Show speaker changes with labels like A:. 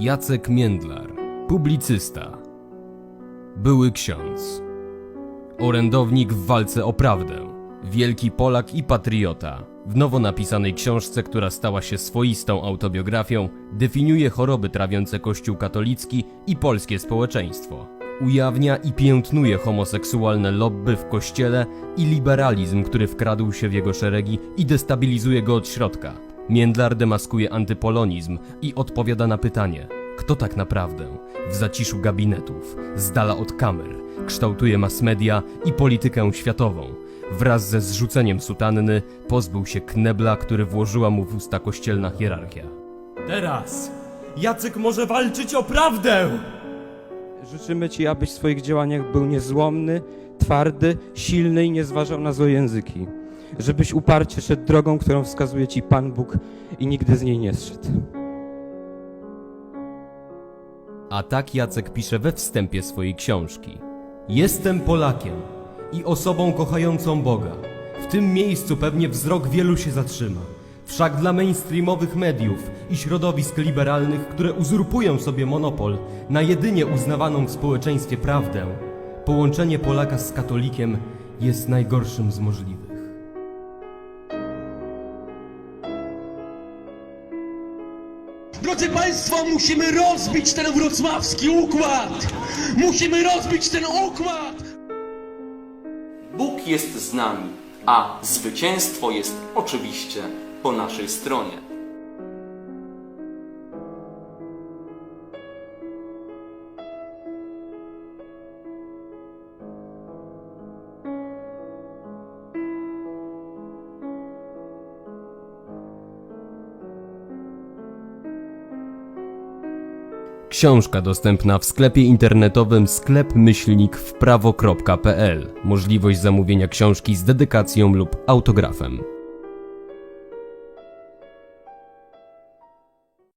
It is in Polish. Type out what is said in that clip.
A: Jacek Międlar, publicysta. Były ksiądz. Orędownik w walce o prawdę. Wielki Polak i patriota. W nowo napisanej książce, która stała się swoistą autobiografią, definiuje choroby trawiące Kościół katolicki i polskie społeczeństwo. Ujawnia i piętnuje homoseksualne lobby w kościele i liberalizm, który wkradł się w jego szeregi i destabilizuje go od środka. Międlar demaskuje antypolonizm i odpowiada na pytanie, kto tak naprawdę w zaciszu gabinetów, z dala od kamer, kształtuje mass media i politykę światową. Wraz ze zrzuceniem sutanny pozbył się knebla, który włożyła mu w usta kościelna hierarchia.
B: Teraz Jacek może walczyć o prawdę!
C: Życzymy Ci, abyś w swoich działaniach był niezłomny, twardy, silny i nie zważał na złe języki. Żebyś uparcie szedł drogą, którą wskazuje Ci Pan Bóg i nigdy z niej nie zszedł.
A: A tak Jacek pisze we wstępie swojej książki. Jestem Polakiem i osobą kochającą Boga. W tym miejscu pewnie wzrok wielu się zatrzyma. Wszak dla mainstreamowych mediów i środowisk liberalnych, które uzurpują sobie monopol na jedynie uznawaną w społeczeństwie prawdę, połączenie Polaka z katolikiem jest najgorszym z możliwych.
D: Drodzy Państwo, musimy rozbić ten wrocławski układ! Musimy rozbić ten układ!
E: Bóg jest z nami, a zwycięstwo jest oczywiście po naszej stronie.
A: Książka dostępna w sklepie internetowym sklep-myślnik wprawo.pl. Możliwość zamówienia książki z dedykacją lub autografem.